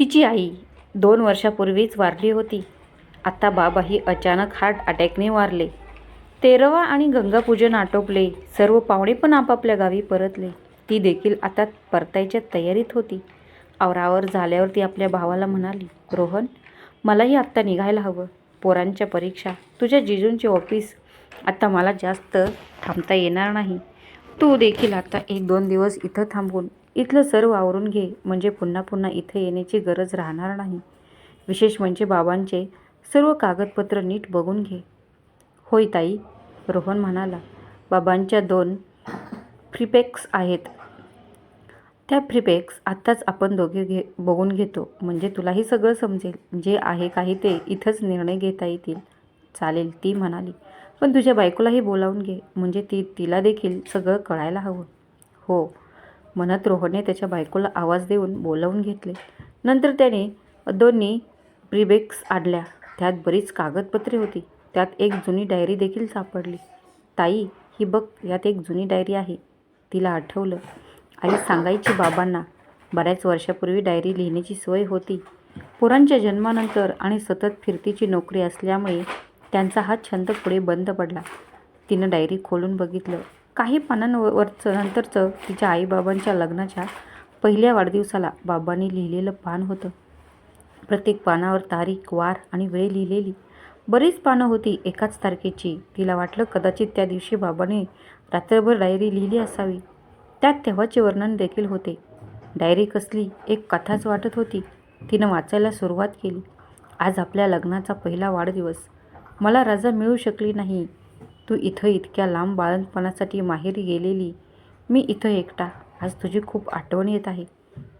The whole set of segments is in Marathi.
तिची आई दोन वर्षापूर्वीच वारली होती. आता बाबाही अचानक हार्ट अटॅकने वारले. तेरवा आणि गंगापूजन आटोपले सर्व पाहुणे पण आपापल्या गावी परतले. ती देखील आता परतायच्या तयारीत होती. आवरावर झाल्यावर ती आपल्या भावाला म्हणाली रोहन मलाही आत्ता निघायला हवं. पोरांच्या परीक्षा तुझ्या जिजूंचे ऑफिस. आता मला जास्त थांबता येणार नाही. तू देखील आता एक दोन दिवस इथं थांबून इथलं सर्व आवरून घे म्हणजे पुन्हा पुन्हा इथं येण्याची गरज राहणार नाही. विशेष म्हणजे बाबांचे सर्व कागदपत्र नीट बघून घे. होय ताई रोहन म्हणाला बाबांच्या दोन फ्रीपेक्स आहेत. त्या फ्रीपेक्स आत्ताच आपण दोघे घे बघून घेतो. म्हणजे तुलाही सगळं समजेल. जे आहे काही ते इथंच निर्णय घेता येतील. चालेल ती म्हणाली. पण तुझ्या बायकोलाही बोलावून घे. म्हणजे ती तिला देखील सगळं कळायला हवं. हो म्हणत रोहनने त्याच्या बायकोला आवाज देऊन बोलावून घेतले. नंतर त्याने दोन्ही प्रीबेक्स आणल्या त्यात बरीच कागदपत्रे होती. त्यात एक जुनी डायरी देखील सापडली. ताई ही बघ यात एक जुनी डायरी आहे. तिला आठवलं. आई सांगायची बाबांना. बऱ्याच वर्षापूर्वी डायरी लिहिण्याची सवय होती. पोरांच्या जन्मानंतर आणि सतत फिरतीची नोकरी असल्यामुळे त्यांचा हा छंद पुढे बंद पडला. तिनं डायरी खोलून बघितलं. काही पानांवरचं नंतरचं तिच्या आईबाबांच्या लग्नाच्या पहिल्या वाढदिवसाला बाबांनी लिहिलेलं पान होतं. प्रत्येक पानावर तारीख वार आणि वेळ लिहिलेली. बरीच पानं होती एकाच तारखेची. तिला वाटलं कदाचित त्या दिवशी बाबाने रात्रभर डायरी लिहिली असावी. त्यात तेव्हाचे वर्णन देखील होते. डायरी कसली एक कथाच वाटत होती. तिनं वाचायला सुरुवात केली. आज आपल्या लग्नाचा पहिला वाढदिवस. मला रजा मिळू शकली नाही. तू इथं इतक्या लांब बाळंतपणासाठी माहेरी गेलेली. मी इथं एकटा. आज तुझी खूप आठवण येत आहे.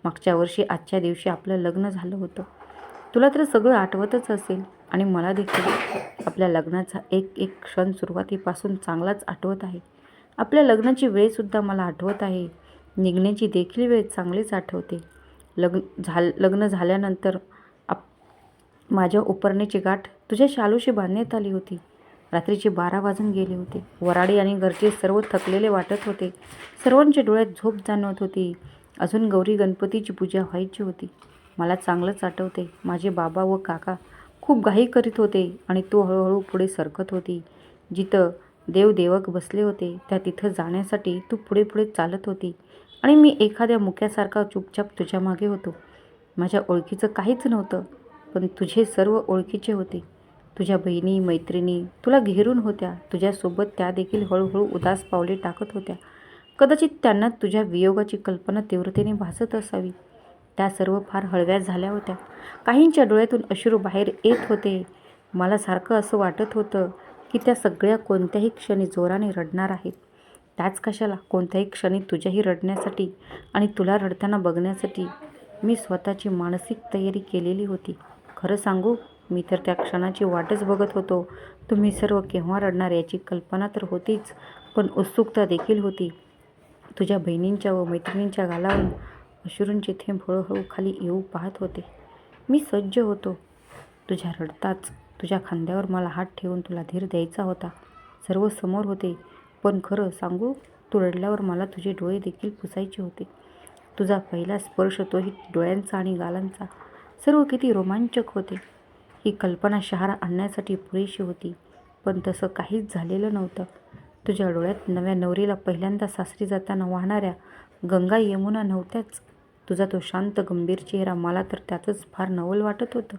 मागच्या वर्षी आजच्या दिवशी आपलं लग्न झालं होतं. तुला तर सगळं आठवतच असेल आणि मला देखील. आपल्या लग्नाचा एक एक क्षण सुरुवातीपासून चांगलाच आठवत आहे. आपल्या लग्नाची वेळसुद्धा मला आठवत आहे. निघण्याची देखील वेळ चांगलीच आठवते. लग्न झाल लग्न झाल्यानंतर आप माझ्या उपरणेची गाठ तुझ्या शालूशी बांधण्यात आली होती. रात्रीचे बारा वाजून गेले होते. वराडी आणि घरचे सर्व थकलेले वाटत होते. सर्वांच्या डोळ्यात झोप जाणवत होती. अजून गौरी गणपतीची पूजा व्हायची होती. मला चांगलंच आठवते. माझे बाबा व काका खूप घाई करीत होते आणि तू हळूहळू पुढे सरकत होती. जिथं देवदेवक बसले होते त्या तिथं जाण्यासाठी तू पुढे पुढे चालत होती आणि मी एखाद्या मुक्यासारखा चुपचाप तुझ्या मागे होतो. माझ्या ओळखीचं काहीच नव्हतं पण तुझे सर्व ओळखीचे होते. तुझ्या बहिणी मैत्रिणी तुला घेरून होत्या. तुझ्यासोबत त्या देखील हळूहळू उदास पावले टाकत होत्या. कदाचित त्यांना तुझ्या वियोगाची कल्पना तीव्रतेने भासत असावी. त्या सर्व फार हळव्या झाल्या होत्या. काहींच्या डोळ्यातून अश्रू बाहेर येत होते. मला सारखं असं वाटत होतं की त्या सगळ्या कोणत्याही क्षणी जोराने रडणार आहेत. त्याच कशाला? कोणत्याही क्षणी तुझ्याही रडण्यासाठी आणि तुला रडताना बघण्यासाठी मी स्वतःची मानसिक तयारी केलेली होती. खरं सांगू मी तर त्या क्षणाची वाटच बघत होतो. तुम्ही सर्व केव्हा रडणार याची कल्पना तर होतीच पण उत्सुकता देखील होती. तुझ्या बहिणींच्या व मैत्रिणींच्या गालावरून अश्रूंचे थेंब हळूहळू खाली येऊ पाहत होते. मी सज्ज होतो. तुझ्या रडताच तुझ्या खांद्यावर मला हात ठेवून तुला धीर द्यायचा होता. सर्व समोर होते. पण खरं सांगू तू रडल्यावर मला तुझे डोळे देखील पुसायचे होते. तुझा पहिला स्पर्श तोही डोळ्यांचा आणि गालांचा. सर्व किती रोमांचक होते. ही कल्पना शहारा आणण्यासाठी पुरेशी होती. पण तसं काहीच झालेलं नव्हतं. तुझ्या डोळ्यात नव्या नवरीला पहिल्यांदा सासरी जाताना वाहणाऱ्या गंगा यमुना नव्हत्याच. तुझा तो शांत गंभीर चेहरा मला तर त्यातच फार नवल वाटत होतं.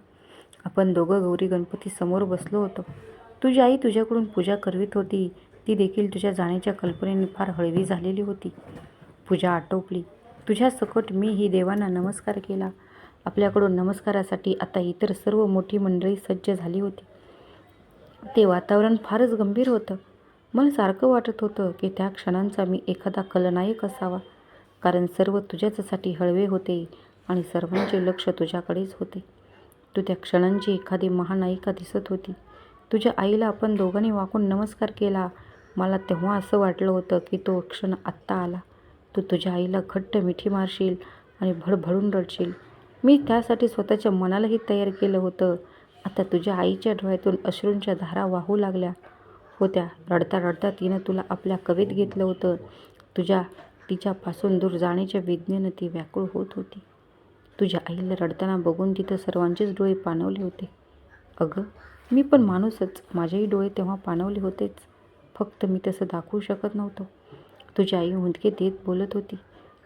आपण दोघं गौरी गणपती समोर बसलो होतो. तुझी आई तुझ्याकडून पूजा करवीत होती. ती देखील तुझ्या जाण्याच्या कल्पनेने फार हळवी झालेली होती. पूजा आटोपली. तुझ्या सकट मी ही देवांना नमस्कार केला. आपल्याकडून नमस्कारासाठी आता इतर सर्व मोठी मंडळी सज्ज झाली होती. ते वातावरण फारच गंभीर होतं. मला सारखं वाटत होतं की त्या क्षणांचा मी एखादा खलनायक असावा. कारण सर्व तुझ्याचसाठी हळवे होते आणि सर्वांचे लक्ष तुझ्याकडेच होते. तू त्या क्षणांची एखादी महानायिका दिसत होती. तुझ्या आईला आपण दोघांनी वाकून नमस्कार केला. मला तेव्हा असं वाटलं होतं की तो क्षण आत्ता आला. तू तुझ्या आईला घट्ट मिठी मारशील आणि भडभडून रडशील. मी त्यासाठी स्वतःच्या मनालाही तयार केलं होतं. आता तुझ्या आईच्या डोळ्यातून अश्रूंच्या धारा वाहू लागल्या होत्या. रडता रडता तिनं तुला आपल्या कवेत घेतलं होतं. तुझ्या तिच्यापासून दूर जाण्याच्या वेदनेनं ती व्याकुळ होत होती. तुझ्या आईला रडताना बघून तिथं सर्वांचेच डोळे पाणवले होते. अगं मी पण माणूसच. माझेही डोळे तेव्हा पाणवले होतेच. फक्त मी तसं दाखवू शकत नव्हतो. तुझी आई हुंदके देत बोलत होती.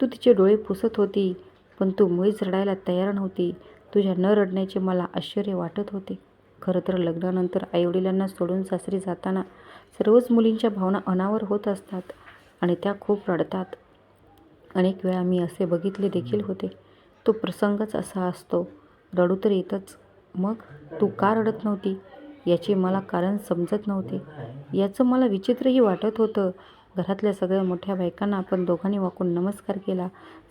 तू तिचे डोळे पुसत होती. पण तू मुळीच रडायला तयार नव्हती. तुझ्या न रडण्याचे मला आश्चर्य वाटत होते. खरं तर लग्नानंतर आईवडिलांना सोडून सासरी जाताना सर्वच मुलींच्या भावना अनावर होत असतात आणि त्या खूप रडतात. अनेक वेळा मी असे बघितले देखील होते. तो प्रसंगच असा असतो रडू तर येतच. मग तू का रडत नव्हती? याचे मला कारण समजत नव्हते. याचं मला विचित्रही वाटत होतं. घरातल्या सगळ्या मोठ्या बायकांना आपण दोघांनी वाकून नमस्कार केला.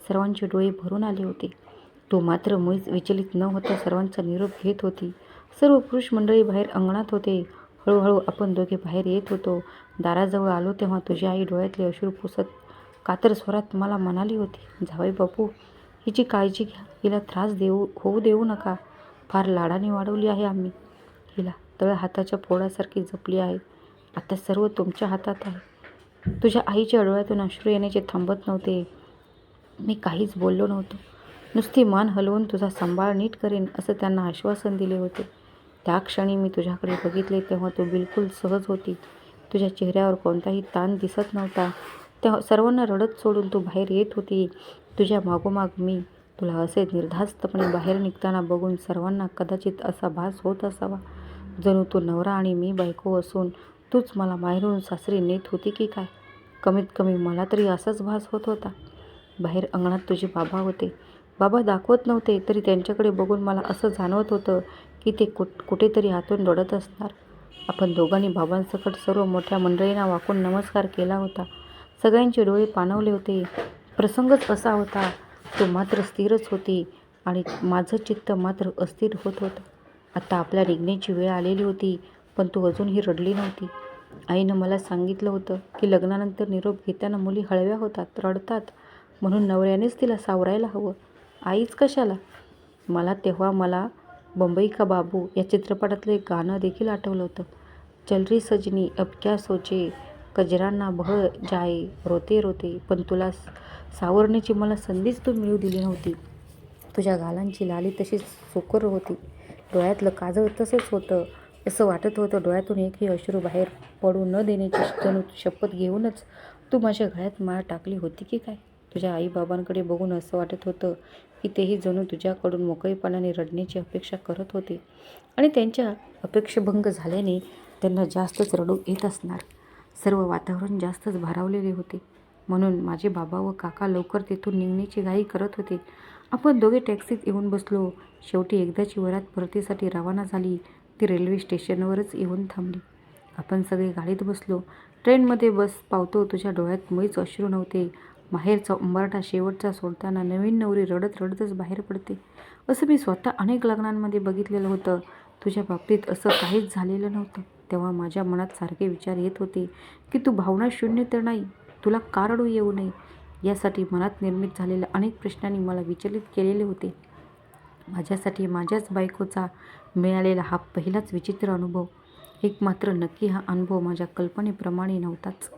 सर्वांचे डोळे भरून आले होते. तो मात्र मुळीच विचलित न होता सर्वांचा निरोप घेत होती. सर्व पुरुष मंडळी बाहेर अंगणात होते. हळूहळू आपण दोघे बाहेर येत होतो. दाराजवळ आलो तेव्हा तुझी आई डोळ्यातले अश्रू पुसत कातर स्वरात मला म्हणाली होती जावई बापू हिची काळजी घ्या. हिला त्रास देऊ होऊ देऊ नका. फार लाडाने वाढवली आहे आम्ही. हिला तळ हाताच्या फोडासारखी जपली आहे. आता सर्व तुमच्या हातात आहे. तुझ्या आईच्या डोळ्यातून अश्रू येण्याचे थांबत नव्हते. मी काहीच बोललो नव्हतो. नुसती मान हलवून तुझा सांभाळ नीट करेन असं त्यांना आश्वासन दिले होते. त्या क्षणी मी तुझ्याकडे बघितले तेव्हा तू बिलकुल सहज होती. तुझ्या चेहऱ्यावर कोणताही ताण दिसत नव्हता. तेव्हा सर्वांना रडत सोडून तू बाहेर येत होती. तुझ्या मागोमाग मी तुला असे निर्धास्तपणे बाहेर निघताना बघून सर्वांना कदाचित असा भास होत असावा. जणू तू नवरा आणि मी बायको असून तूच मला बाहेरून सासरी नेत होती की काय? कमीत कमी मला तरी असाच भास होत होता. बाहेर अंगणात तुझे बाबा होते. बाबा दाखवत नव्हते तरी त्यांच्याकडे बघून मला असं जाणवत होतं की ते कुठ कुठेतरी हातून रडत असणार. आपण दोघांनी बाबांसकट सर्व मोठ्या मंडळींना वाकून नमस्कार केला होता. सगळ्यांचे डोळे पाणवले होते. प्रसंगच असा होता तो मात्र स्थिरच होती आणि माझं चित्त मात्र अस्थिर होत होतं. आता आपल्या निघण्याची वेळ आलेली होती पण तू अजूनही रडली नव्हती. आईनं मला सांगितलं होतं की लग्नानंतर निरोप घेताना मुली हळव्या होतात रडतात. म्हणून नवऱ्यानेच तिला सावरायला हवं. आईच कशाला? मला तेव्हा मला बंबई का बाबू या चित्रपटातलं एक गाणं देखील आठवलं होतं. चलरी सजनी अब क्या सोचे? कजरांना भ जाय रोते रोते. पण तुला सावरण्याची मला संधीच तू मिळू दिली नव्हती. तुझ्या गालांची लाली तशीच सोकर होती. डोळ्यातलं काजळ तसंच होतं. असं वाटत होतं डोळ्यातून एकही अश्रू बाहेर पडू न देण्याची जणू शपथ घेऊनच तू माझ्या गळ्यात माळ टाकली होती की काय? तुझ्या आईबाबांकडे बघून असं वाटत होतं की तेही जणू तुझ्याकडून मोकळेपणाने रडण्याची अपेक्षा करत होते. आणि त्यांच्या अपेक्षाभंग झाल्याने त्यांना जास्तच रडू येत असणार. सर्व वातावरण जास्तच भारावलेले होते. म्हणून माझे बाबा व काका लवकर तेथून निघण्याची घाई करत होते. आपण दोघे टॅक्सीत येऊन बसलो. शेवटी एकदाची वरात परतीसाठी रवाना झाली. ती रेल्वे स्टेशनवरच येऊन थांबली. आपण सगळे गाडीत बसलो. ट्रेनमध्ये बस पावतो. तुझ्या डोळ्यात मुळीच अश्रू नव्हते. माहेरचा उंबरठा शेवटचा सोडताना नवीन नवरी रडत रडतच बाहेर पडते. असं मी स्वतः अनेक लग्नांमध्ये बघितलेलं होतं. तुझ्या बाबतीत असं काहीच झालेलं नव्हतं. तेव्हा माझ्या मनात सारखे विचार येत होते की तू भावना शून्य तर नाही. तुला का रडू येऊ नये? यासाठी मनात निर्मित झालेल्या अनेक प्रश्नांनी मला विचलित केलेले होते. माझ्यासाठी माझ्याच बायकोचा मिळालेला हा पहिलाच विचित्र अनुभव. एक मात्र नक्की हा अनुभव माझ्या कल्पनेप्रमाणे नव्हताच.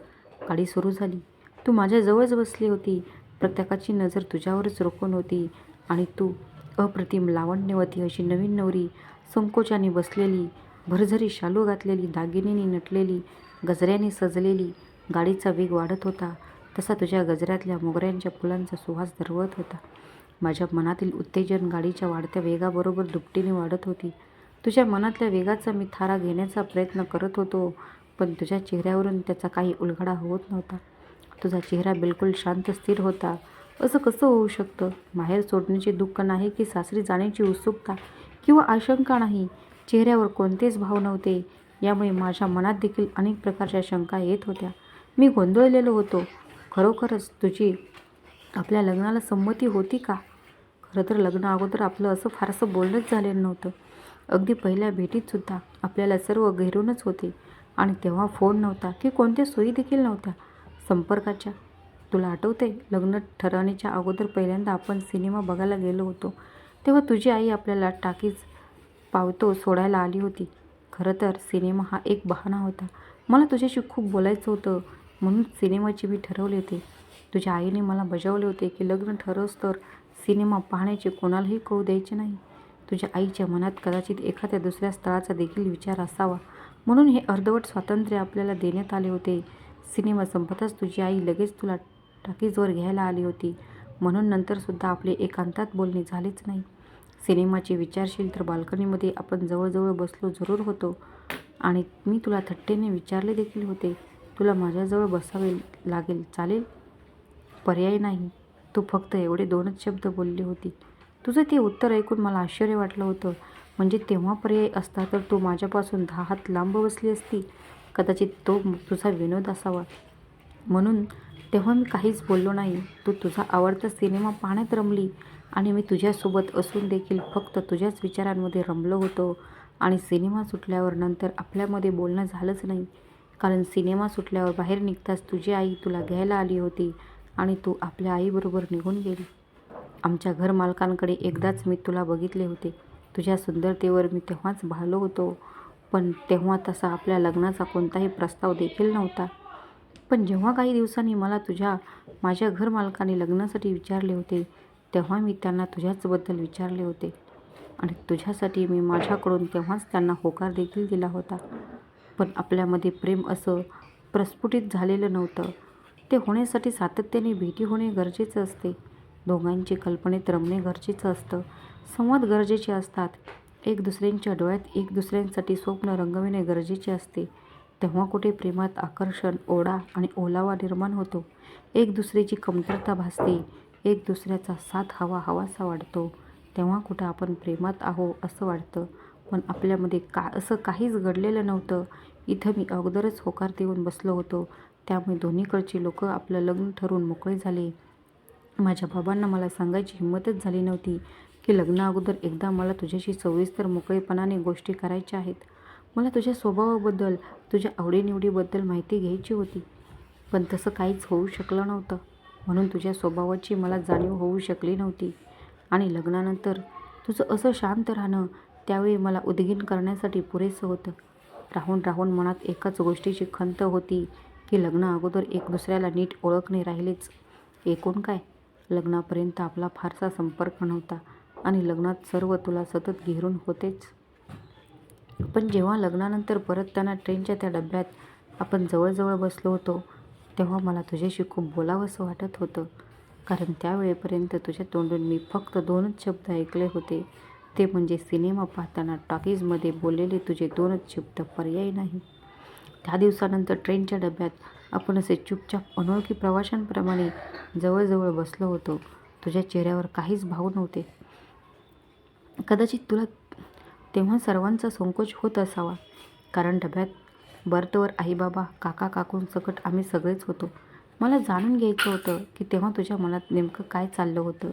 गाडी सुरू झाली. तू माझ्याजवळच बसली होती. प्रत्येकाची नजर तुझ्यावरच रोखून होती. आणि तू अप्रतिम लावण्यवती अशी नवीन नवरी संकोचाने बसलेली भरझरी शालू घातलेली दागिनेनी नटलेली गजऱ्याने सजलेली गाडीचा वेग वाढत होता. तसा तुझ्या गजऱ्यातल्या मोगऱ्यांच्या फुलांचा सुहास दरवळत होता. माझ्या मनातील उत्तेजन गाडीच्या वाढत्या वेगाबरोबर दुपटीने वाढत होती. तुझ्या मनातल्या वेगाचा मी थारा घेण्याचा प्रयत्न करत होतो पण तुझ्या चेहऱ्यावरून त्याचा काही उलगडा होत नव्हता. तुझा चेहरा बिलकुल शांत स्थिर होता. असं कसं होऊ शकतं? माहेर सोडण्याचे दुःख नाही की सासरी जाण्याची उत्सुकता किंवा आशंका नाही? चेहऱ्यावर कोणतेच भाव नव्हते. यामुळे माझ्या मनात देखील अनेक प्रकारच्या शंका येत होत्या. मी गोंधळलेलो होतो. खरोखरच तुझी आपल्या लग्नाला संमती होती का? खरं तर लग्न अगोदर आपलं असं फारसं बोलणंच झालेलं नव्हतं. अगदी पहिल्या भेटीतसुद्धा आपल्याला सर्व घेरूनच होते. आणि तेव्हा फोन नव्हता की कोणत्या सोयी देखील नव्हत्या. संपर्काच्या. तुला आठवते लग्न ठरवण्याच्या अगोदर पहिल्यांदा आपण सिनेमा बघायला गेलो होतो. तेव्हा तुझी आई आपल्याला टाकीज पावतो सोडायला आली होती. खरं तर सिनेमा हा एक बहाणा होता. मला तुझ्याशी खूप बोलायचं होतं म्हणून सिनेमाची मी ठरवले होते. तुझ्या आईने मला बजावले होते की लग्न ठरवस तर सिनेमा पाहण्याचे कोणालाही कळू द्यायचे नाही. तुझ्या आईच्या मनात कदाचित एखाद्या दुसऱ्या स्थळाचा देखील विचार असावा. म्हणून हे अर्धवट स्वातंत्र्य आपल्याला देण्यात आले होते. सिनेमा संपताच तुझी आई लगेच तुला टाकीजवर घ्यायला आली होती. म्हणून नंतरसुद्धा आपले एकांतात बोलणे झालेच नाही. सिनेमाचे विचारशील तर बाल्कनीमध्ये आपण जवळजवळ बसलो जरूर होतो. आणि मी तुला थट्टेने विचारले देखील होते. तुला माझ्याजवळ बसावे लागेल. चालेल? पर्याय नाही. तू फक्त एवढे दोनच शब्द बोलली होती. तुझं ते उत्तर ऐकून मला आश्चर्य वाटलं होतं. म्हणजे तेव्हा पर्याय असता तर तू माझ्यापासून दहा हात लांब बसली असती. कदाचित तो तुझा विनोद असावा. म्हणून तेव्हा मी काहीच बोललो नाही. तू तुझा आवडता सिनेमा पाहण्यात रमली आणि मी तुझ्यासोबत असून देखील फक्त तुझ्याच विचारांमध्ये रमलो होतो. आणि सिनेमा सुटल्यावर नंतर आपल्यामध्ये बोलणं झालंच नाही. कारण सिनेमा सुटल्यावर बाहेर निघताच तुझी आई तुला घ्यायला आली होती. आणि तू आपल्या आईबरोबर निघून गेली. आमच्या घरमालकांकडे एकदाच मी तुला बघितले होते. तुझ्या सुंदरतेवर मी तेव्हाच भाळलो होतो. पण तेव्हा तसा आपल्या लग्नाचा कोणताही प्रस्ताव देखील नव्हता. पण जेव्हा काही दिवसांनी मला तुझ्या माझ्या घरमालकाने लग्नासाठी विचारले होते तेव्हा मी त्यांना तुझ्याचबद्दल विचारले होते. आणि तुझ्यासाठी मी माझ्याकडून तेव्हाच त्यांना होकार देखील दिला होता. पण आपल्यामध्ये प्रेम असं प्रस्फुटित झालेलं नव्हतं. ते होण्यासाठी सातत्याने भेटी होणे गरजेचं असते. दोघांची कल्पनेत रमणे गरजेचं असतं. संवाद गरजेचे असतात. एक दुसऱ्यांच्या डोळ्यात एक दुसऱ्यांसाठी स्वप्न रंगविणे गरजेचे असते. तेव्हा कुठे प्रेमात आकर्षण ओढा आणि ओलावा निर्माण होतो. एक दुसऱ्याची कमतरता भासते. एक दुसऱ्याचा साथ हवा हवासा वाटतो तेव्हा कुठं आपण प्रेमात आहो असं वाटतं. पण आपल्यामध्ये का असं काहीच घडलेलं नव्हतं. इथं मी अगोदरच होकार देऊन बसलो होतो. त्यामुळे दोन्हीकडची लोक आपलं लग्न ठरवून मोकळे झाले. माझ्या बाबांना मला सांगायची हिंमतच झाली नव्हती की लग्ना अगोदर एकदा मला तुझ्याशी सविस्तर मोकळेपणाने गोष्टी करायच्या आहेत. मला तुझ्या स्वभावाबद्दल तुझ्या आवडीनिवडीबद्दल माहिती घ्यायची होती. पण तसं काहीच होऊ शकलं नव्हतं. म्हणून तुझ्या स्वभावाची मला जाणीव होऊ शकली नव्हती. आणि लग्नानंतर तुझं असं शांत राहणं त्यावेळी मला उद्गीन करण्यासाठी पुरेसं होतं. राहून राहून मनात एकाच गोष्टीची खंत होती. की लग्न अगोदर एक दुसऱ्याला नीट ओळखणे राहिलेच. एकूण काय? लग्नापर्यंत आपला फारसा संपर्क नव्हता आणि लग्नात सर्व तुला सतत घेरून होतेच. पण जेव्हा लग्नानंतर परत त्यांना ट्रेनच्या त्या डब्यात आपण जवळजवळ बसलो होतो तेव्हा मला तुझ्याशी खूप बोलावंसं वाटत होतं. कारण त्यावेळेपर्यंत तुझ्या तोंडून मी फक्त दोनच शब्द ऐकले होते. ते म्हणजे सिनेमा पाहताना टॉकीजमध्ये बोललेले तुझे दोनच शब्द पर्याय नाही. त्या दिवसानंतर ट्रेनच्या डब्यात आपण असे चुपचाप अनोळखी प्रवाशांप्रमाणे जवळजवळ बसलो होतो. तुझ्या चेहऱ्यावर काहीच भाव नव्हते. कदाचित तुला तेव्हा सर्वांचा संकोच होत असावा. कारण डब्यात बर्थवर आई बाबा काका काकूंसकट आम्ही सगळेच होतो. मला जाणून घ्यायचं होतं की तेव्हा तुझ्या मनात नेमकं काय चाललं होतं.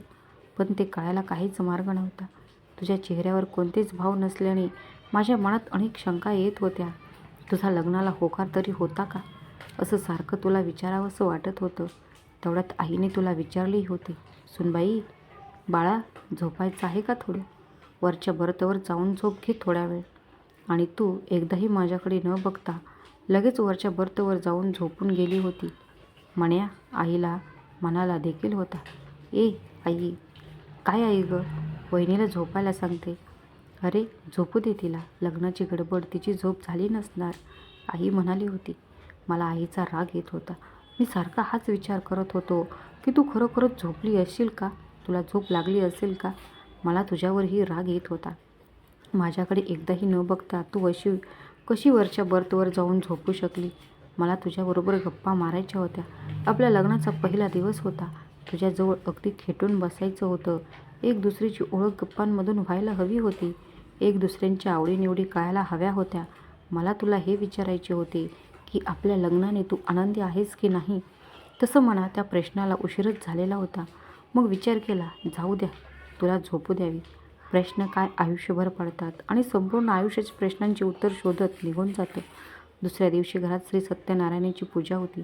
पण ते कळायला काहीच मार्ग नव्हता. तुझ्या चेहऱ्यावर कोणतेच भाव नसल्याने माझ्या मनात अनेक शंका येत होत्या. तुझा लग्नाला होकार तरी होता का? असं सारखं तुला विचारावंसं वाटत होतं. तेवढ्यात आईने तुला विचारलेही होते. सुनबाई बाळा झोपायचं आहे का थोडं? वरच्या बर्थवर जाऊन झोप घे थोड्या वेळ. आणि तू एकदाही माझ्याकडे न बघता लगेच वरच्या बर्थवर जाऊन झोपून गेली होती. म्हण्या आईला मनाला देखील होता. ए आई काय आई गं? वहिनीला झोपायला सांगते. अरे झोपू दे तिला. लग्नाची गडबड तिची झोप झाली नसणार. आई म्हणाली होती. मला आईचा राग येत होता. मी सारखा हाच विचार करत होतो की तू खरोखरच झोपली असशील का? तुला झोप लागली असेल का? मला तुझ्यावरही राग येत होता. माझ्याकडे एकदाही न बघता तू अशी कशी वरच्या बर्थवर जाऊन झोपू शकली? मला तुझ्याबरोबर गप्पा मारायच्या होत्या. आपल्या लग्नाचा पहिला दिवस होता. तुझ्याजवळ अगदी खेटून बसायचं होतं. एक दुसरीची ओळख गप्पांमधून व्हायला हवी होती. एक दुसऱ्यांच्या आवडीनिवडी कळायला हव्या होत्या. मला तुला हे विचारायचे होते की आपल्या लग्नाने तू आनंदी आहेस की नाही? तसं म्हणा त्या प्रश्नाला उशीरच झालेला होता. मग विचार केला जाऊ द्या तुला झोपू द्यावी. प्रश्न काय आयुष्यभर पडतात आणि संपूर्ण आयुष्याच्या प्रश्नांची उत्तर शोधत निघून जातं. दुसऱ्या दिवशी घरात श्री सत्यनारायणाची पूजा होती.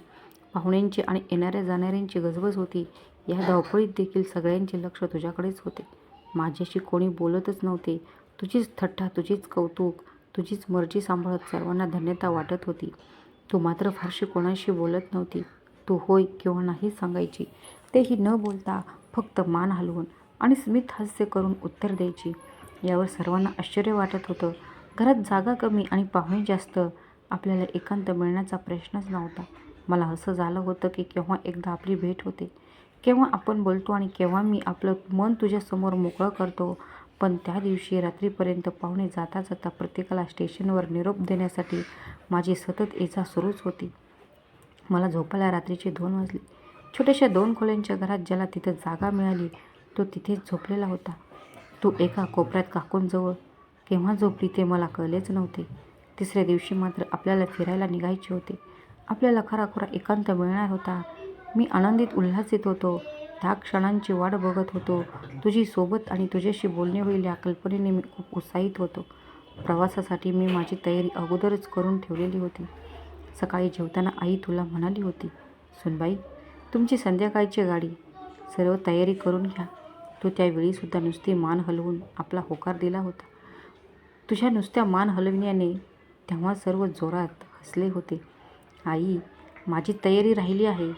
पाहुण्यांची आणि येणाऱ्या जाणाऱ्यांची गजबज होती. या धावपळीत देखील सगळ्यांचे लक्ष तुझ्याकडेच होते. माझ्याशी कोणी बोलतच नव्हते. तुझीच थट्टा तुझीच कौतुक तुझीच मर्जी सांभाळत सर्वांना धन्यता वाटत होती. तू मात्र फारशी कोणाशी बोलत नव्हती. तू होय किंवा नाही सांगायची. तेही न बोलता फक्त मान हलवून आणि स्मित हास्य करून उत्तर द्यायची. यावर सर्वांना आश्चर्य वाटत होतं. घरात जागा कमी आणि पाहुणे जास्त. आपल्याला एकांत मिळण्याचा प्रश्नच नव्हता. मला असं झालं होतं की केव्हा एकदा आपली भेट होते. केव्हा आपण बोलतो आणि केव्हा मी आपलं मन तुझ्यासमोर मोकळं करतो. पण त्या दिवशी रात्रीपर्यंत पाहुणे जाता जाता प्रत्येकाला स्टेशनवर निरोप देण्यासाठी माझी सतत ये सुरूच होती. मला झोपायला रात्रीचे दोन वाजले. छोट्याशा दोन खोल्यांच्या घरात ज्याला तिथं जागा मिळाली तो तिथेच झोपलेला होता. तो एका कोपऱ्यात काकूंजवळ. केव्हा झोपली ते मला कळलेच नव्हते. तिसऱ्या दिवशी मात्र आपल्याला फिरायला निघायचे होते. आपल्याला खराखुरा एकांत मिळणार होता. मी आनंदित उल्हासित होतो. त्या क्षणांची वाट बघत होतो. तुझी सोबत आणि तुझ्याशी बोलणे होईल या कल्पनेने मी खूप उत्साहित होतो. प्रवासासाठी मी माझी तयारी अगोदरच करून ठेवलेली होती. सकाळी जेवताना आई तुला म्हणाली होती सुनबाई तुमची संध्याकाळची गाडी. सर्व तयारी करून घ्या. तू त्यावेळीसुद्धा नुसती मान हलवून आपला होकार दिला होता. तुझ्या नुसत्या मान हलविण्याने तेव्हा सर्व जोरात हसले होते. आई माझी तयारी राहिली आहे.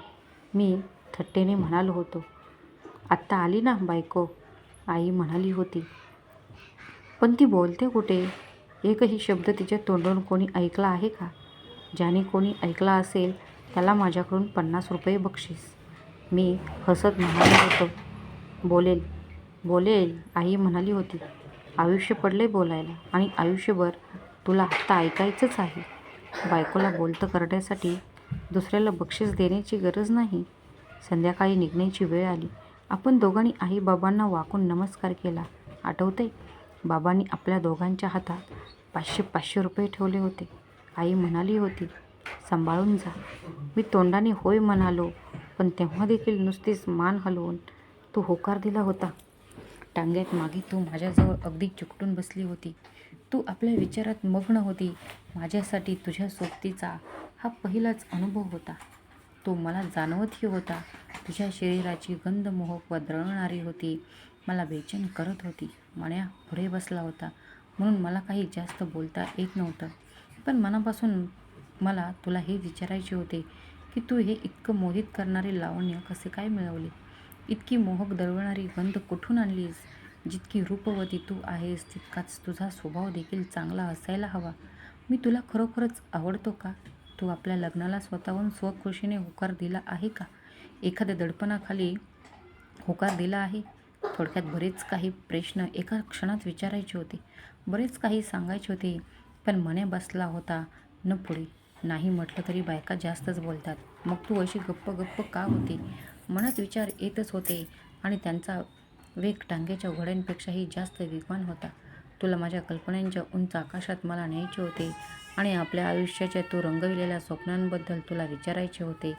मी थट्टेने म्हणालो होतो. आत्ता आली ना बायको. आई म्हणाली होती. पण ती बोलते कुठे? एकही शब्द तिच्या तोंडून कोणी ऐकला आहे का? ज्याने कोणी ऐकला असेल त्याला माझ्याकडून पन्नास रुपये बक्षीस. मी हसत म्हणाले होतो. बोलेल बोलेल आई म्हणाली होती. आयुष्य पडले बोलायला आणि आयुष्यभर तुला आत्ता ऐकायचंच आहे. बायकोला बोलतं करण्यासाठी दुसऱ्याला बक्षीस देण्याची गरज नाही. संध्याकाळी निघण्याची वेळ आली. आपण दोघांनी आई बाबांना वाकून नमस्कार केला. आठवते बाबांनी आपल्या दोघांच्या हातात पाचशे पाचशे रुपये ठेवले होते. आई म्हणाली होती सांभाळून जा. मी तोंडाने होय म्हणालो पण तेव्हा देखील नुसतीच मान हलवून तू होकार दिला होता. टांग्यात मागे तू माझ्याजवळ अगदी चिकटून बसली होती. तू आपल्या विचारात मग्न होती. माझ्यासाठी तुझ्या सोबतीचा हा पहिलाच अनुभव होता. तो मला जाणवतही होता. तुझ्या शरीराची गंधमोहक व द्रवणारी होती. मला बेचैन करत होती. मण्या पुढे बसला होता. म्हणून मला काही जास्त बोलता येत नव्हतं. पण मनापासून मला तुला हे विचारायचे होते की तू हे इतकं मोहित करणारे लावण्य कसे काय मिळवले? इतकी मोहक दळवणारी गंध कुठून आणलीस? जितकी रूपवती तू आहेस तितकाच तुझा स्वभाव देखील चांगला असायला हवा. मी तुला खरोखरच आवडतो का? तू आपल्या लग्नाला स्वतःहून स्वखुशीने होकार दिला आहे का? एखाद्या दडपणाखाली होकार दिला आहे? थोडक्यात बरेच काही प्रश्न एका क्षणात विचारायचे होते. बरेच काही सांगायचे होते पण मने बसला होता. न पुढे. नाही म्हटलं तरी बायका जास्तच बोलतात. मग तू अशी गप्प गप्प का होती? मनात विचार येतच होते आणि त्यांचा वेग टांगेच्या घोड्यांपेक्षाही जास्त वेगवान होता. तुला माझ्या कल्पनांच्या उंच आकाशात मला न्यायचे होते आणि आपल्या आयुष्याच्या तू रंगविलेल्या स्वप्नांबद्दल तुला विचारायचे होते.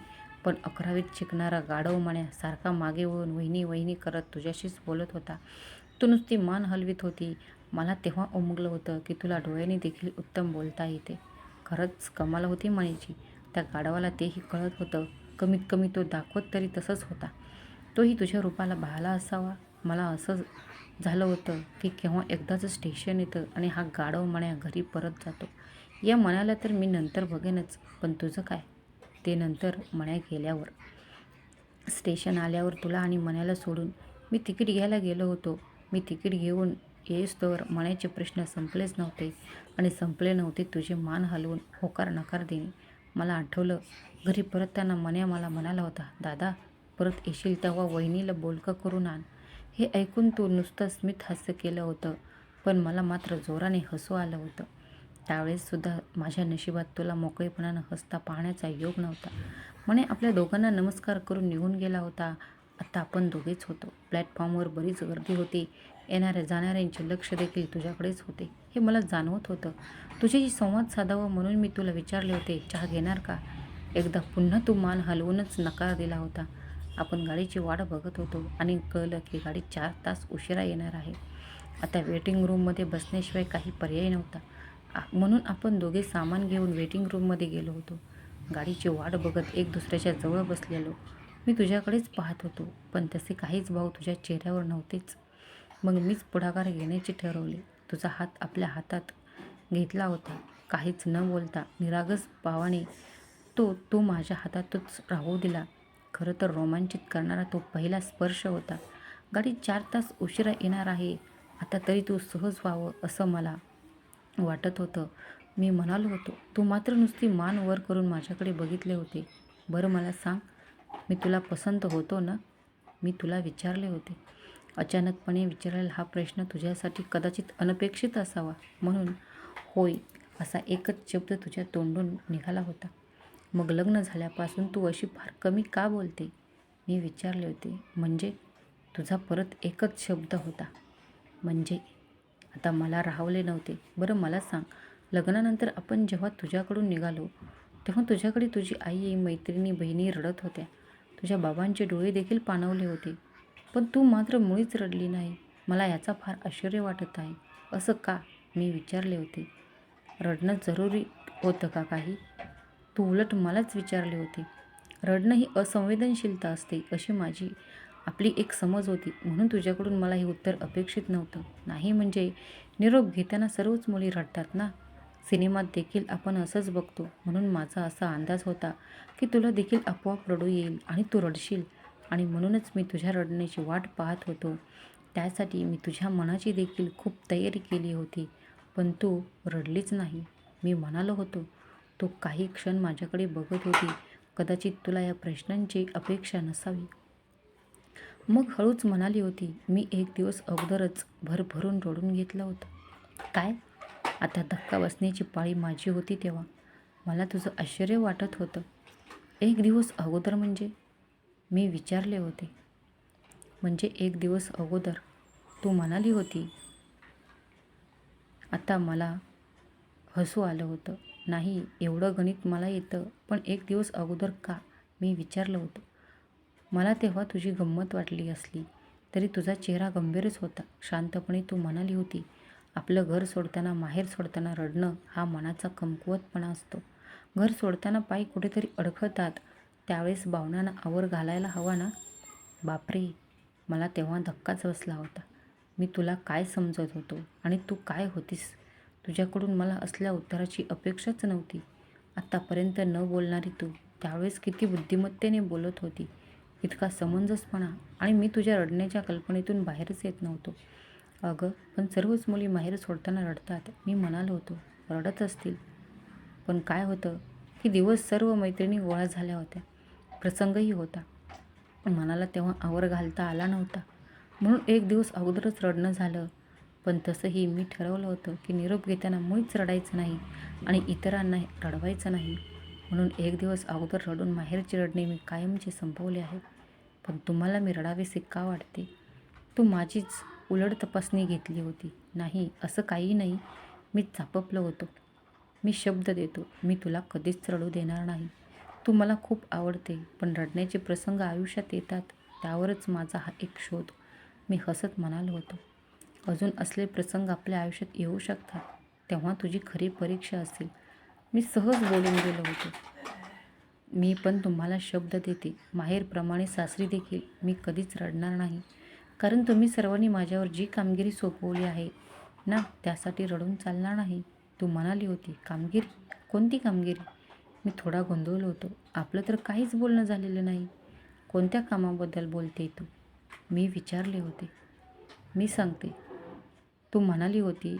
पण अकरावीत शिकणारा गाढव मण्या सारखा मागे वळून वहिनी वहिनी करत तुझ्याशीच बोलत होता. तू नुसती मान हलवीत होती. मला तेव्हा उमगलं होतं की तुला डोळ्यांनी देखील उत्तम बोलता येते. खरंच कमाल होती म्हणायची. त्या गाढवाला तेही कळत होतं. कमीत कमी तो दाखवत तरी तसंच होता. तोही तुझ्या रूपाला बहाला असावा. मला असं झालं होतं की केव्हा एकदाच स्टेशन येतं आणि हा गाढव मण्या घरी परत जातो. या मनाला तर मी नंतर बघेनच पण तुझं काय? ते नंतर मण्या गेल्यावर. स्टेशन आल्यावर तुला आणि मण्याला सोडून मी तिकीट घ्यायला गेलो होतो. मी तिकीट घेऊन येईस्तोवर मण्याचे प्रश्न संपलेच नव्हते आणि संपले नव्हते तुझे मान हलवून होकार नकार देणे. मला आठवलं घरी परतताना मण्या मला म्हणाला होता दादा परत येशील तेव्हा वहिनीला बोलकं करून आण. हे ऐकून तू नुसतं स्मित हास्य केलं होतं पण मला मात्र जोराने हसू आलं होतं. त्यावेळेससुद्धा माझ्या नशिबात तुला मोकळेपणानं हसता पाहण्याचा योग नव्हता. म्हणे आपल्या दोघांना नमस्कार करून निघून गेला होता. आता आपण दोघेच होतो. प्लॅटफॉर्मवर बरीच गर्दी होती. येणाऱ्या जाणाऱ्यांचे लक्ष देखील तुझ्याकडेच होते. हे मला जाणवत होतं. तुझ्याशी संवाद साधावं म्हणून मी तुला विचारले होते चहा घेणार का? एकदा पुन्हा तू मान हलवूनच नकार दिला होता. आपण गाडीची वाट बघत होतो आणि कळलं की गाडी चार तास उशिरा येणार आहे. आता वेटिंग रूममध्ये बसण्याशिवाय काही पर्याय नव्हता. म्हणून आपण दोघे सामान घेऊन वेटिंग रूममध्ये गेलो होतो. गाडीची वाट बघत एक दुसऱ्याच्या जवळ बसलेलो. मी तुझ्याकडेच पाहत होतो पण तसे काहीच भाव तुझ्या चेहऱ्यावर नव्हतेच. मग मीच पुढाकार घेण्याचे ठरवले. तुझा हात आपल्या हातात घेतला होता. काहीच न बोलता निरागस भावाने तो तो माझ्या हातातच राहू दिला. खरं तर रोमांचित करणारा तो पहिला स्पर्श होता. गाडी चार तास उशिरा येणार आहे. आता तरी तू सहज व्हावं असं मला वाटत होतं. मी म्हणालो होतो तू मात्र नुसती मान वर करून माझ्याकडे बघितले होते. बरं मला सांग मी तुला पसंत होतो ना? मी तुला विचारले होते. अचानकपणे विचारलेला हा प्रश्न तुझ्यासाठी कदाचित अनपेक्षित असावा. म्हणून होय असा एकच शब्द तुझ्या तोंडून निघाला होता. मग लग्न झाल्यापासून तू अशी फार कमी का बोलते? मी विचारले होते. म्हणजे? तुझा परत एकच शब्द होता. म्हणजे? आता मला राहवले नव्हते. बरं मला सांग. लग्नानंतर आपण जेव्हा तुझ्याकडून निघालो तेव्हा तुझ्याकडे तुझी आई मैत्रिणी बहिणी रडत होत्या. तुझ्या बाबांचे डोळे देखील पाणवले होते. पण तू मात्र मुळीच रडली नाही. मला याचा फार आश्चर्य वाटत आहे. असं का? मी विचारले होते. रडणं जरुरी होतं का काही? तू उलट मलाच विचारले होते. रडणं ही असंवेदनशीलता असते अशी माझी आपली एक समज होती. म्हणून तुझ्याकडून मला हे उत्तर अपेक्षित नव्हतं. नाही म्हणजे निरोप घेताना सर्वच मुली रडतात ना? सिनेमात देखील आपण असंच बघतो. म्हणून माझा असा अंदाज होता की तुला देखील आपोआप रडू येईल आणि तू रडशील. आणि म्हणूनच मी तुझ्या रडण्याची वाट पाहत होतो. त्यासाठी मी तुझ्या मनाची देखील खूप तयारी केली होती. पण तू रडलीच नाही. मी म्हणालो होतो तू काही क्षण माझ्याकडे बघत होती. कदाचित तुला या प्रश्नांची अपेक्षा नसावी. मग हळूच म्हणाली होती मी एक दिवस अगोदरच भरभरून रडून घेतलं होतं. काय? आता धक्का बसण्याची पाळी माझी होती तेव्हा. मला तुझं आश्चर्य वाटत होतं. एक दिवस अगोदर म्हणजे? मी विचारले होते. म्हणजे एक दिवस अगोदर. तू म्हणाली होती आता मला हसू आलं होतं. नाही एवढं गणित मला येतं. पण एक दिवस अगोदर का? मी विचारलं होतं. मला तेव्हा तुझी गंमत वाटली असली तरी तुझा चेहरा गंभीरच होता. शांतपणे तू म्हणाली होती आपलं घर सोडताना माहेर सोडताना रडणं हा मनाचा कमकुवतपणा असतो. घर सोडताना पाय कुठेतरी अडखळतात. त्यावेळेस भावनांना आवर घालायला हवा ना? बापरे मला तेव्हा धक्काच बसला होता. मी तुला काय समजत होतो आणि तू काय होतीस तुझ्याकडून मला असल्या उत्तराची अपेक्षाच नव्हती. आत्तापर्यंत न बोलणारी तू त्यावेळेस किती बुद्धिमत्तेने बोलत होती. इतका समंजसपणा आणि मी तुझ्या रडण्याच्या कल्पनेतून बाहेरच येत नव्हतो. अगं पण सर्वच मुली माहेर सोडताना रडतात मी म्हणालो होतो. रडत असतील. पण काय होतं की दिवस सर्व मैत्रिणी गोळा झाल्या होत्या. प्रसंगही होता. मनाला तेव्हा आवर घालता आला नव्हता. म्हणून एक दिवस अगोदरच रडणं झालं. पण तसंही मी ठरवलं होतं की निरोप घेताना मुळीच रडायचं नाही आणि इतरांना रडवायचं नाही. म्हणून एक दिवस अगोदर रडून माहेरचे रडणे मी कायमचे संपवले आहे. पण तुम्हाला मी रडावेसे का वाटते? तू माझीच उलट तपासणी घेतली होती. नाही असं काही नाही. मी चापपलं होतो. मी शब्द देतो मी तुला कधीच रडू देणार नाही. तू मला खूप आवडते पण रडण्याचे प्रसंग आयुष्यात येतात त्यावरच माझा हा एक शोध. मी हसत म्हणालो होतो. अजून असले प्रसंग आपल्या आयुष्यात येऊ शकतात तेव्हा तुझी खरी परीक्षा असेल. मी सहज बोलून गेलो होतो. मी पण तुम्हाला शब्द देते. माहेरप्रमाणे सासरी देखील मी कधीच रडणार नाही. कारण तुम्ही सर्वांनी माझ्यावर जी कामगिरी सोपवली आहे ना त्यासाठी रडून चालणार नाही. तू म्हणाली होती कामगिरी? कोणती कामगिरी? मी थोडा गोंधळलो होतो. आपलं तर काहीच बोलणं झालेलं नाही. कोणत्या कामाबद्दल बोलते तू? मी विचारले होते. मी सांगते तू म्हणाली होती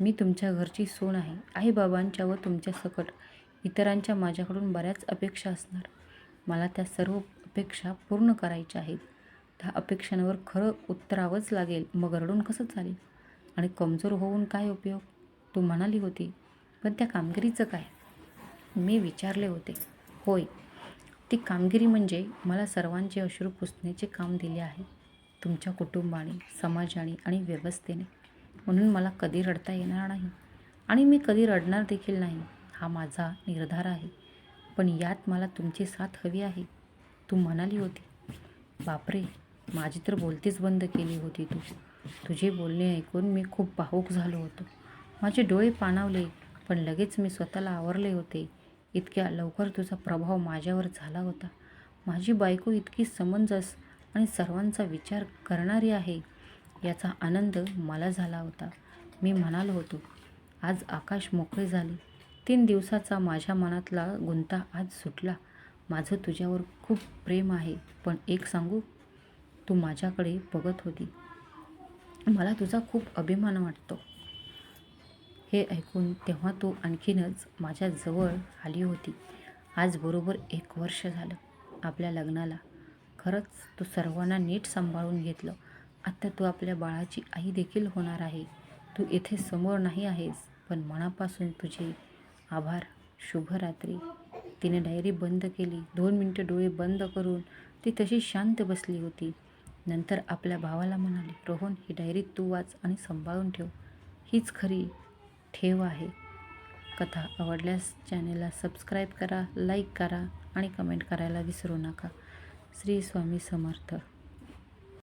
मी तुमच्या घरची सोन आहे. आई बाबांच्या व तुमच्या सकट. इतरांच्या माझ्याकडून बऱ्याच अपेक्षा असणार. मला त्या सर्व अपेक्षा पूर्ण करायच्या आहेत. त्या अपेक्षांवर खरं उतरावंच लागेल. मग रडून कसं चालेल? आणि कमजोर होऊन काय उपयोग? तू म्हणाली होती पण त्या कामगिरीचं काय? मी विचारले होते. होय. ती कामगिरी म्हणजे मला सर्वांचे अश्रू पुसण्याचे काम दिले आहे. तुमच्या कुटुंबाने समाजाने आणि व्यवस्थेने. म्हणून मला कधी रडता येणार नाही. आणि मी कधी रडणार देखील नाही हा माझा निर्धार आहे. पण यात मला तुमची साथ हवी आहे. तू म्हणाली होती बापरे माझी तर बोलतीच बंद केली होती तू. तुझे बोलणे ऐकून मी खूप भावूक झालो होतो. माझे डोळे पाणावले पण लगेच मी स्वतःला आवरले होते. इतक्या लवकर तुझा प्रभाव माझ्यावर झाला होता. माझी बायको इतकी समंजस आणि सर्वांचा विचार करणारी आहे. याचा आनंद मला झाला होता. मी म्हणालो होतो आज आकाश मोकळे झाले. तीन दिवसाचा माझ्या मनातला गुंता आज सुटला. माझं तुझ्यावर खूप प्रेम आहे. पण एक सांगू? तू माझ्याकडे बघत होती. मला तुझा खूप अभिमान वाटतो. हे ऐकून तेव्हा तू आणखीनच माझ्या जवळ आली होती. आज बरोबर एक वर्ष झालं आपल्या लग्नाला. खरंच तू सर्वांना नीट सांभाळून घेतलं. आता तू आपल्या बाळाची आई देखील होणार आहे. तू इथे समोर नाही आहेस पण मनापासून तुझे आभार. शुभरात्री तिने डायरी बंद केली. दोन मिनटं डोळे बंद करून ती तशी शांत बसली होती. नंतर आपल्या भावाला म्हणाली रोहन ही डायरी तू वाच आणि सांभाळून ठेव. हीच खरी ठेव आहे. कथा आवडल्यास चॅनेलला सबस्क्राईब करा लाईक करा आणि कमेंट करायला विसरू नका. श्री स्वामी समर्थ.